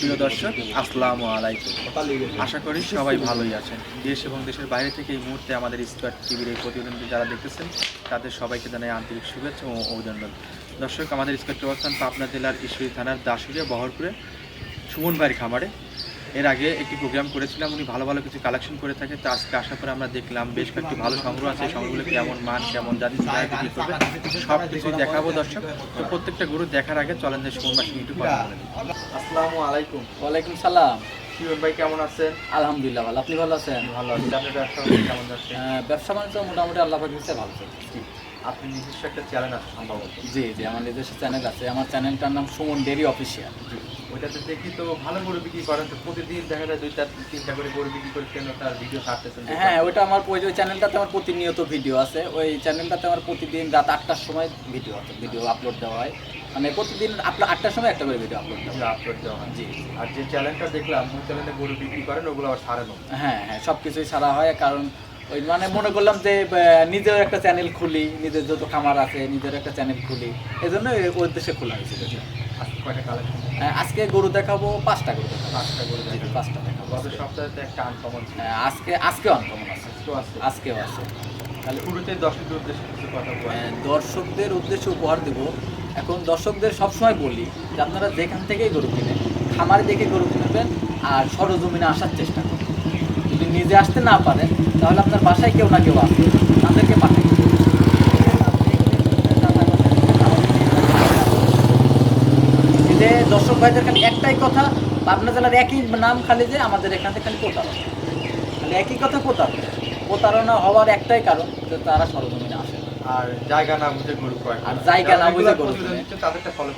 প্রিয় দর্শক, আসসালামু আলাইকুম। আশা করি সবাই ভালোই আছেন। দেশ এবং দেশের বাইরে থেকে এই মুহূর্তে আমাদের স্কোয়ার টিভির এই প্রতিবেদনটি যারা দেখতেছেন, তাদের সবাইকে জানাই আন্তরিক শুভেচ্ছা ও অভিনন্দন। দর্শক, আমাদের স্কোয়ারটি অবস্থান পাবনা জেলার ঈশ্বরী থানার দাসুরিয়া বহরপুরে সুমন ভাইয়ের খামারে। এর আগে একটি প্রোগ্রাম করেছিলাম উনি ভালো ভালো কিছু কালেকশন করে থাকে। তো আজকে আসার পরে আমরা দেখলাম বেশ কয়েকটি ভালো সংগ্রহ আছে। সংগ্রহগুলো কেমন মান কেমন জাতি সব কিছুই দেখাবো দর্শক। তো প্রত্যেকটা গরু দেখার আগে চলেন যে সঙ্গে একটু আসসালামু আলাইকুম। ওয়ালাইকুম সালাম। ভাই কেমন আছেন? আলহামদুলিল্লাহ ভালো। আপনি ভালো আছেন? ভালো আছি। আপনার ব্যবসা কেমন যাচ্ছে? ব্যবসা বাণিজ্য মোটামুটি আল্লাহ ভালো চলছে। আপনি নিজস্ব একটা চ্যানেল আছে সম্ভবত। জি জি আমার নিজস্ব চ্যানেল আছে। আমার চ্যানেলটার নাম সুমন ডেরি অফিসিয়াল ওইটাতে দেখি তো ভালো গরু বিক্রি করেন তো প্রতিদিন দেখা যায় দুইটা তিনটা করে গরু বিক্রি করে কেন তার ভিডিও ছাড়তেছেন হ্যাঁ ওইটা আমার ওই চ্যানেলটাতে আমার প্রতিনিয়ত ভিডিও আছে। ওই চ্যানেলটাতে আমার প্রতিদিন রাত আটটার সময় ভিডিও আছে ভিডিও আপলোড দেওয়া হয়। মানে প্রতিদিন আপনার আটটার সময় একটা করে ভিডিও আপলোড দেওয়া আপলোড দেওয়া হয়। জি আর যে চ্যানেলটা দেখলাম ওই চ্যানেলে গরু বিক্রি করেন ওগুলো আবার ছাড়ানো হ্যাঁ হ্যাঁ সব কিছুই ছাড়া হয়। কারণ ওই মানে মনে করলাম যে নিজের একটা চ্যানেল খুলি নিজের যত খামার আছে নিজের একটা চ্যানেল খুলি। এই জন্য ওই উদ্দেশ্যে খোলা হয়েছিল। কয়টা কালেকশন আজকে গরু দেখাবো পাঁচটা গরু দেখাবো। পাঁচটা গরু দেখাবো। পাঁচটা দেখাবো। গত সপ্তাহে তো একটা আনকমন ছিল। আজকে আজকে অনকমন আছে। তো আজকেও আছে। তাহলে শুরুতে দর্শকদের উদ্দেশ্যে কিছু কথা বলেন। আহ, দর্শকদের উদ্দেশ্যে উপহার দেবো। এখন দর্শকদের সবসময় বলি যে আপনারা যেখান থেকেই গরু কিনেন খামারে দেখে গরু কিনবেন আর সরজমিনে আসার চেষ্টা করুন। যদি নিজে আসতে না পারেন তাহলে আপনার বাসায় কেউ না কেউ আসবে তাদেরকে পাঠাই যে দর্শক ভাইদের খালি একটাই কথা পাবনা জেলার একই নাম খালি যে আমাদের এখান থেকে খালি প্রতারণা। খালি একই কথা প্রতারণা। প্রতারণা হওয়ার একটাই কারণ যে তারা সরজমিনে আসে আর জায়গা না বুঝে গরু ক্রয় আর জায়গা না বুঝে গরু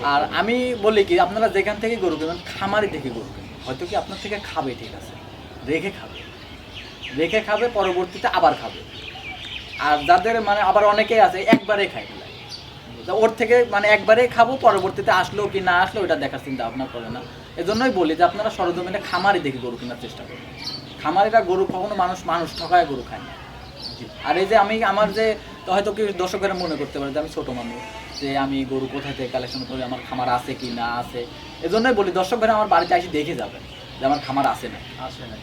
আর আমি বলি কি আপনারা যেখান থেকে গরু কিনবেন খামারি থেকে গরু হয়তো কি আপনার থেকে খাবে ঠিক আছে। রেখে খাবে। রেখে খাবে পরবর্তীতে আবার খাবে। আর যাদের মানে আবার অনেকেই আছে একবারে তা ওর থেকে মানে একবারে খাব পরবর্তীতে আসলো কি না আসলো ওটা দেখার চিন্তা ভাবনা করে না। এজন্যই বলি যে আপনারা সরজমিনে খামারি দেখে গরু কেনার চেষ্টা করবেন খামারিরা গরু কখনো মানুষ মানুষ ঠকায় গরু খায় না। আর এই যে আমি আমার যে হয়তো কি দর্শকেরা মনে করতে পারে যে আমি ছোট মানুষ যে আমি গরু কোথায় থেকে কালেকশন করি আমার খামার আছে কি না আছে। এজন্যই বলি দর্শক ভাইরা আমার বাড়িতে এসে দেখে যাবেন যে আমার খামার আছে না। আসে না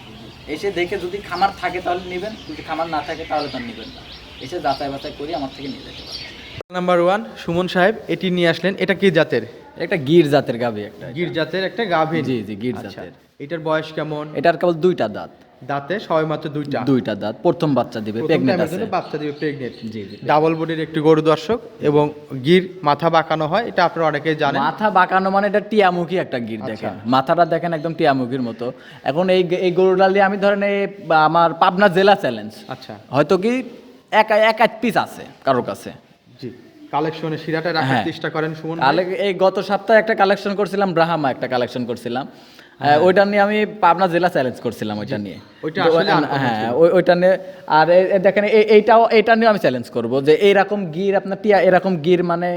এসে দেখে যদি খামার থাকে তাহলে নেবেন যদি খামার না থাকে তাহলে তার নেবেন না। এসে যাচাই বাছাই করে আমার থেকে নিয়ে যেতে পারেন নাম্বার ওয়ান সুমন সাহেব এটি নিয়ে আসলেন এটা কি জাতের? একটা গির জাতের গাভী একটা। গির জাতের একটা গাভীর জি জি গির আচ্ছা। জাতের। এটার বয়স কেমন? এটার কেবল দুইটা দাঁত। দাঁতে সবাই মাত্র দুইটা। দুইটা দাঁত প্রথম বাচ্চা দিবে প্রেগনেন্ট আছে। বাচ্চা দিবে প্রেগনেন্ট জি জি ডাবল বডির একটি গরু দর্শক এবং গির মাথা বাঁকানো হয় এটা আপনারা অনেকেই জানেন। মাথা বাঁকানো মানে এটা টিয়ামুখী একটা গির আচ্ছা। দেখেন। মাথাটা দেখেন একদম টিয়ামুখীর মতো। এখন এই এই গরুটা নিয়ে আমি ধরেন এই আমার পাবনা জেলা চ্যালেঞ্জ আচ্ছা। হয়তো কি এক এক পিস আছে কারোর কাছে। কালেকশনে শিরাটা রাখার হ্যাঁ। চেষ্টা করেন সুমন এই গত সপ্তাহে একটা কালেকশন করছিলাম ব্রাহামা একটা কালেকশন করছিলাম। ওইটা নিয়ে আমি পাবনা জেলা চ্যালেঞ্জ করছিলাম ওইটা নিয়ে। হ্যাঁ ওইটা নিয়ে আর দেখেন এই- এইটাও এইটা নিয়ে আমি চ্যালেঞ্জ করব যে এইরকম গির আপনার টিয়া এরকম গির মানে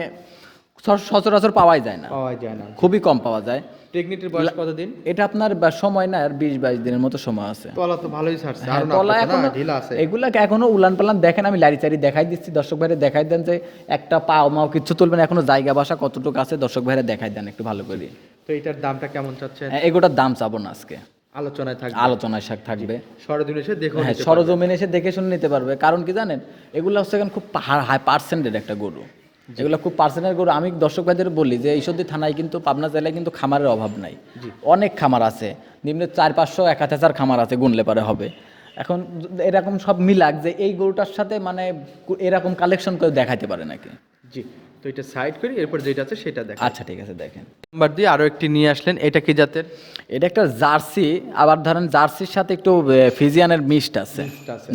সচরাচর পাওয়াই যায় না। পাওয়া যায় না। খুবই কম পাওয়া যায়। প্রেগনেন্টের বয়স কতদিন? এটা আপনার সময় না আর বিশ বাইশ দিনের মতো সময় আছে। তলা তো ভালোই ছাড়ছে। হ্যাঁ, তলা না এখনও ঢিলা আছে। এগুলাকে এখনও উলান পালান দেখেন আমি লারি চারি দেখাই দিচ্ছি। দর্শক ভাইরে দেখাই দেন যে একটা পাও মাও কিচ্ছু তুলবেন এখনও জায়গা বাসা কতটুকু আছে দর্শক ভাইরে দেখাই দেন একটু ভালো করে। তো এটার দামটা কেমন চাচ্ছেন? হ্যাঁ, এগুলোর দাম চাবো না আজকে। আলোচনায় থাকবে। আলোচনায় শাক থাকবে। সরদিন এসে দেখো হ্যাঁ সরজমিনে এসে দেখে শুনে নিতে পারবে। কারণ কি জানেন এগুলো হচ্ছে এখন খুব হাই পার্সেন্টের একটা গরু। এগুলো খুব পার্সোনাল গরু আমি দর্শক ভাইদের বলি যে ঈশ্বরদী থানায় কিন্তু পাবনা জেলায় কিন্তু খামারের অভাব নাই। অনেক খামার আছে নিম্নে চার পাঁচশো এক হাজার খামার আছে গুনলে পারে হবে। এখন এরকম সব মিলাক যে এই গরুটার সাথে মানে এরকম কালেকশন করে দেখাতে পারে নাকি? জি। তো এটা সাইড করি এরপর যেটা আছে সেটা দেখ আচ্ছা ঠিক আছে দেখেন। নাম্বার দিয়ে আরও একটি নিয়ে আসলেন এটা কি জাতের? এটা একটা জার্সি আবার ধরেন জার্সির সাথে একটু ফিজিয়ানের মিক্সড আছে।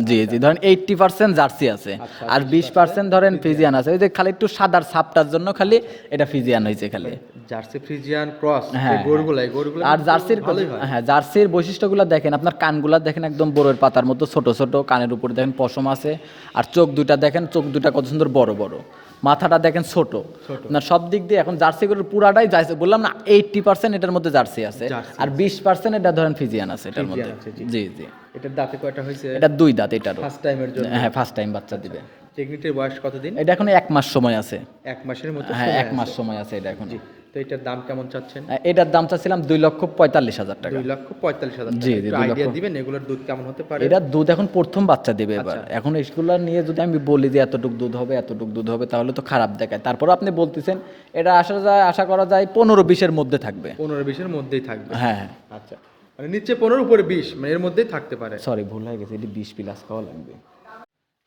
জি জি ধরেন এইটটি পার্সেন্ট জার্সি আছে আর বিশ পার্সেন্ট ধরেন ফিজিয়ান। আছে। ওই যে খালি একটু সাদার ছাপটার জন্য খালি এটা ফিজিয়ান হয়েছে খালি। জার্সি ফ্রিজিয়ান ক্রস হ্যাঁ, গরুগুলো আর জার্সির হ্যাঁ জার্সির বৈশিষ্ট্যগুলো দেখেন আপনার কানগুলা দেখেন একদম বড়ের পাতার মতো ছোট ছোট কানের উপরে দেখেন পশম আছে আর চোখ দুইটা দেখেন চোখ দুইটা কত সুন্দর বড় বড়। মাথাটা দেখেন ছোট। আপনার সব দিক দিয়ে এখন জার্সি গরুর পুরাটাই জার্সি। বললাম না এইটটি পার্সেন্ট এটার মধ্যে জার্সি আছে। আর বিশ পার্সেন্ট এটা ধরেন ফিজিয়ান আছে এটার মধ্যে। জি। জি এটার দাঁতে কয়টা হয়েছে? এটা দুই দাঁত এটার ফার্স্ট টাইমের জন্য। হ্যাঁ ফার্স্ট টাইম বাচ্চা দিবে। প্রেগনেন্টের বয়স কতদিন? এটা এখন এক মাস সময় আছে। এক মাসের মতো হ্যাঁ এক মাস সময় আছে এটা এখন। তো এটার দাম কেমন চাচ্ছেন? এটার দাম চাচ্ছিলাম দুই লক্ষ পঁয়তাল্লিশ হাজার টাকা। দুই লক্ষ পঁয়তাল্লিশ হাজার জি, আইডিয়া দিবেন এগুলোর দুধ কেমন হতে পারে? এটার দুধ এখন প্রথম বাচ্চা দেবে এবার। আচ্ছা। এখন এগুলো নিয়ে যদি আমি বলি যে এতটুক দুধ হবে এতটুক দুধ হবে তাহলে তো খারাপ দেখায়। তারপর আপনি বলতেছেন এটা আসা যায় আশা করা যায় পনেরো বিশের মধ্যে থাকবে। পনেরো বিশের মধ্যেই থাকবে। হ্যাঁ হ্যাঁ। আচ্ছা। মানে নিচে পনেরো উপরে বিশ মানে এর মধ্যেই থাকতে পারে। সরি ভুল হয়ে গেছে এটি বিশ প্লাস খাওয়া লাগবে।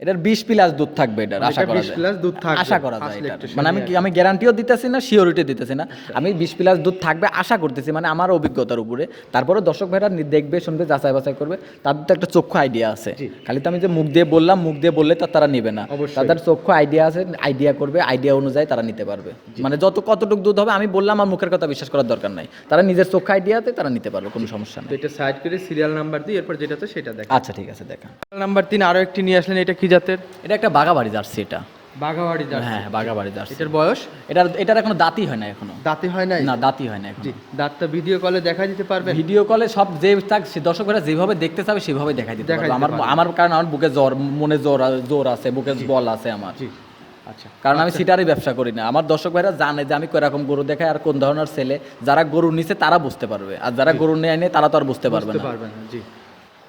এটার বিশ প্লাস দুধ থাকবে এটার আশা এটা করা 20 প্লাস দুধ থাকবে। আশা করা যায়। মানে আমি আমি গ্যারান্টিও দিতেছি না শিওরিটি দিতেছি না? আমি বিশ প্লাস দুধ থাকবে আশা করতেছি মানে আমার অভিজ্ঞতার উপরে। তারপরে দর্শক ভাইরা দেখবে শুনবে যাচাই বাছাই করবে। তাদের তো একটা চক্ষু আইডিয়া আছে। খালি তো আমি যে মুখ দিয়ে বললাম মুখ দিয়ে বললে তো তারা নেবে না। তাদের চক্ষু আইডিয়া আছে আইডিয়া করবে আইডিয়া অনুযায়ী তারা নিতে পারবে। মানে যত কতটুকু দুধ হবে আমি বললাম আমার মুখের কথা বিশ্বাস করার দরকার নাই। তারা নিজের চক্ষু আইডিয়াতে তারা নিতে পারবে কোনো সমস্যা নেই। এটা সাইড করে সিরিয়াল নাম্বার দিই এরপর যেটা আছে সেটা দেখ আচ্ছা ঠিক আছে দেখা। নাম্বার তিন আরও একটি নিয়ে আসলেন এটা কি জাতের? এটা একটা বাগাবাড়ি জার্সি এটা। বাঘাবাড়ি জাত হ্যাঁ বাগাবাড়ি জার্সি। এটার বয়স? এটার এটার এখনও দাঁতই হয় না এখনও। দাঁতে হয় নাই? না দাঁতই হয় না এখন। জি দাঁতটা ভিডিও কলে দেখা দিতে পারবেন? ভিডিও কলে সব যে থাক দর্শকরা যেভাবে দেখতে চাবে সেভাবে দেখাই দিতে পারব। আমার আমার কারণ আমার বুকে জ্বর মনে জ্বর জোর আছে বুকে বল আছে আমার। জি। আচ্ছা। কারণ আমি সিটারই ব্যবসা করি না। আমার দর্শক ভাইরা জানে যে আমি কীরকম গরু দেখাই আর কোন ধরনের ছেলে। যারা গরু নিছে তারা বুঝতে পারবে। আর যারা গরু নেয় নেই তারা তো আর বুঝতে পারবে না। না, জি।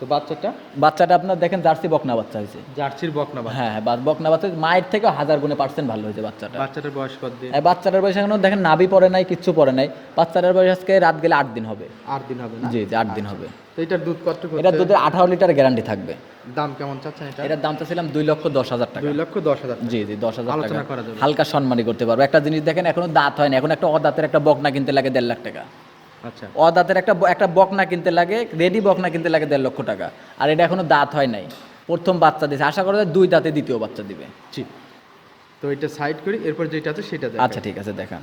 তো বাচ্চাটা? বাচ্চাটা আপনার দেখেন জার্সি বকনা বাচ্চা হয়েছে। জার্সির বকনা বাচ্চা। হ্যাঁ হ্যাঁ বকনা বাচ্চা মায়ের থেকে হাজার গুণে পার্সেন্ট ভালো হয়েছে বাচ্চাটা। বাচ্চাটার বয়স কত দিন? বাচ্চাটার বয়স এখনও দেখেন নাভি পড়ে নাই কিচ্ছু পড়ে নাই। বাচ্চাটার বয়স আজকে রাত গেলে আট দিন হবে। আট দিন হবে জি জি আট দিন হবে। তো এটার দুধ কত এটা দুধের আঠারো লিটার গ্যারান্টি থাকবে। দাম কেমন চাচ্ছেন এটা? এটার দামটা ছিলাম দুই লক্ষ দশ হাজার টাকা। দুই লক্ষ দশ হাজার জি জি দশ হাজার টাকা। হালকা সম্মানই করতে পারব। একটা জিনিস দেখেন এখনও দাঁত হয় না। এখন একটা অদাঁতের একটা বকনা কিনতে লাগে দেড় লাখ টাকা। আচ্ছা। দাঁতের একটা একটা বকনা কিনতে লাগে রেডি বকনা কিনতে লাগে দেড় লক্ষ টাকা। আর এটা এখনও দাঁত হয় নাই। প্রথম বাচ্চা দিয়েছে আশা করা যায় দুই দাঁতে দ্বিতীয় বাচ্চা দিবে। জি তো এটা সাইড করি এরপর যেটা আছে সেটা আচ্ছা ঠিক আছে দেখান।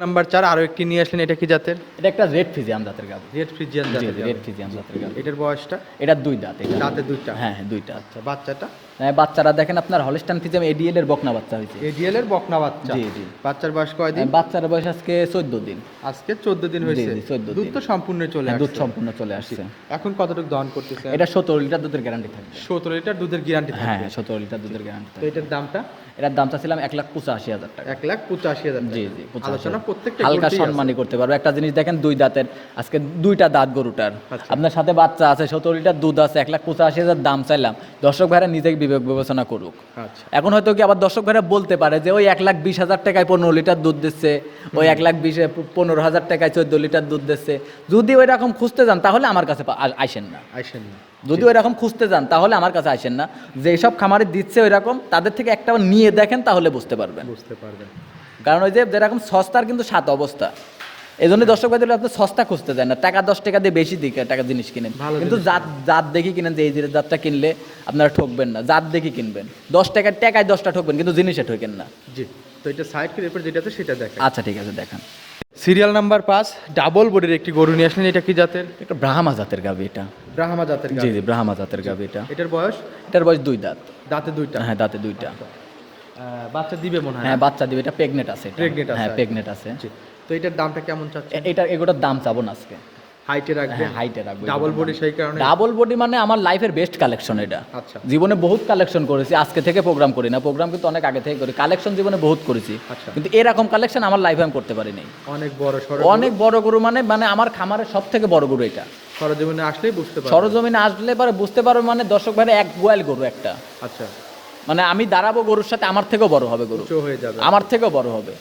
নাম্বার চার আরও একটি নিয়ে আসলেন এটা কি জাতের? এটা একটা রেড ফিজিয়াম দাঁতের গাব রেড ফ্রিজিয়ান জি জাতের রেড ফিজিয়াম দাঁতের গাব এটার বয়সটা? এটা দুই দাঁত এটা। দাঁতে দুইটা? হ্যাঁ হ্যাঁ দুইটা। আচ্ছা বাচ্চাটা? হ্যাঁ, বাচ্চারা দেখেন আপনার হলিস্টান ফিজিয়াম এডিএল এর বকনা বাচ্চা হয়েছে। এডিএল এর বকনা বাচ্চা? জি, জি। বাচ্চার বয়স কয়দিন? হ্যাঁ, বাচ্চার বয়স আজকে চোদ্দ দিন। আজকে চোদ্দ দিন হয়েছে। জি, 14 দিন দুধ তো সম্পূর্ণ চলে হ্যাঁ, দুধ সম্পূর্ণ চলে আসছে। এখন কতটুকু দহন করতেছে এটা সতেরো লিটার দুধের গ্যারান্টি থাকবে। সতেরো লিটার দুধের গ্যারান্টি হ্যাঁ থাকবে। সতেরো লিটার দুধের গ্যারান্টি তো থাকবে। এটার দামটা? এটার দামটা ছিলাম এক লাখ পঁচাশি হাজার টাকা। এক লাখ পঁচাশি হাজার জি জি আলোচনা প্রত্যেকটা হালকা সম্মানই করতে পারব। একটা জিনিস দেখেন দুই দাঁতের আজকে দুইটা দাঁত গরুটার। আচ্ছা। আপনার সাথে বাচ্চা আছে সতেরো লিটার দুধ আছে এক লাখ পঁচাশি হাজার দাম চাইলাম। দর্শক ভাইরা নিজেকে বিবেক বিবেচনা করুক। আচ্ছা। এখন হয়তো কি আবার দর্শক ভাইরা বলতে পারে যে ওই এক লাখ বিশ হাজার টাকায় পনেরো লিটার দুধ দিচ্ছে ওই এক লাখ বিশে পনেরো হাজার টাকায় চোদ্দ লিটার দুধ দিচ্ছে। যদি ওই রকম খুঁজতে যান তাহলে আমার কাছে পা- আ- আইসেন না। আইসেন না। যদি ওই রকম খুঁজতে যান তাহলে আমার কাছে আসেন না। যে সব খামারে দিচ্ছে ওই রকম তাদের থেকে একটা নিয়ে দেখেন তাহলে বুঝতে পারবেন। বুঝতে পারবেন। কারণ ওই যে যেরকম সস্তার কিন্তু সাত অবস্থা। এই জন্য দর্শক ভাইদের আপনি সস্তা খুঁজতে যায় না। টাকা দশ টাকা দিয়ে বেশি দিকে টাকা জিনিস কিনেন। কিন্তু জাত জাত দেখি কিনেন যে এই জাতটা কিনলে আপনারা ঠকবেন না। জাত দেখি কিনবেন। দশ টাকার টাকায় দশটা ঠকবেন কিন্তু জিনিসে ঠকেন না। জি। তো এটা সাইড এরপর যেটা আছে সেটা দেখেন আচ্ছা ঠিক আছে দেখান। সিরিয়াল নাম্বার পাঁচ ডাবল বডির একটি গরু নিয়ে আসলেন এটা কি জাতের? একটা ব্রাহ্মা জাতের গাবি এটা। ব্রাহ্মা জাতের জি জি ব্রাহ্মা জাতের গাবি এটা। এটার বয়স? এটার বয়স দুই দাঁত। দাঁতে দুইটা? হ্যাঁ দাঁতে দুইটা। বাচ্চা দিবে মনে হয় হ্যাঁ বাচ্চা দিবে এটা প্রেগনেট আছে। Pregnant আছে। হ্যাঁ প্রেগনেট আছে। তো এটার দামটা কেমন চাচ্ছে এটা এগুলোর দাম চাবো না আজকে। হাইটে রাখবে হাইটে রাখব ডাবল বডি সেই কারণে? ডাবল বডি মানে আমার লাইফের বেস্ট কালেকশন এটা। আচ্ছা। জীবনে বহুত কালেকশন করেছি আজকে থেকে প্রোগ্রাম করি না। প্রোগ্রাম কিন্তু অনেক আগে থেকে করি। কালেকশন জীবনে বহুত করেছি। আচ্ছা। কিন্তু এরকম কালেকশন আমার লাইফে আমি করতে পারিনি অনেক বড় অনেক বড় গরু মানে মানে আমার খামারের সব থেকে বড় গরু এটা। সরজমিনে আসলেই বুঝতে পারবে। সরজমিনে আসলে পরে বুঝতে পারবে মানে দর্শক ভাইরা এক গোয়াল গরু একটা। আচ্ছা। মানে আমি দাঁড়াবো গরুর সাথে আমার থেকেও বড় হবে গরু। হয়ে যাবে। আমার থেকেও বড় হবে।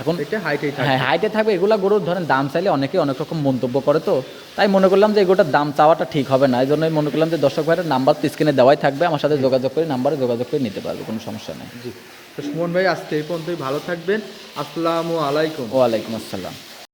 এখন এটা হাইটেই হ্যাঁ হাইটে থাকবে। এগুলা গরুর ধরেন দাম চাইলে অনেকে অনেক রকম মন্তব্য করে তো। তাই মনে করলাম যে এগুলোর দাম চাওয়াটা ঠিক হবে না। এই জন্যই মনে করলাম যে দর্শক ভাইয়ের নাম্বার তো স্ক্রিনে দেওয়াই থাকবে। আমার সাথে যোগাযোগ করে নাম্বারে যোগাযোগ করে নিতে পারবে কোনো সমস্যা নেই। জি। তো সুমন ভাই আজকে এই পর্যন্তই ভালো থাকবেন। আসসালামু আলাইকুম। ওয়ালাইকুম আসসালাম।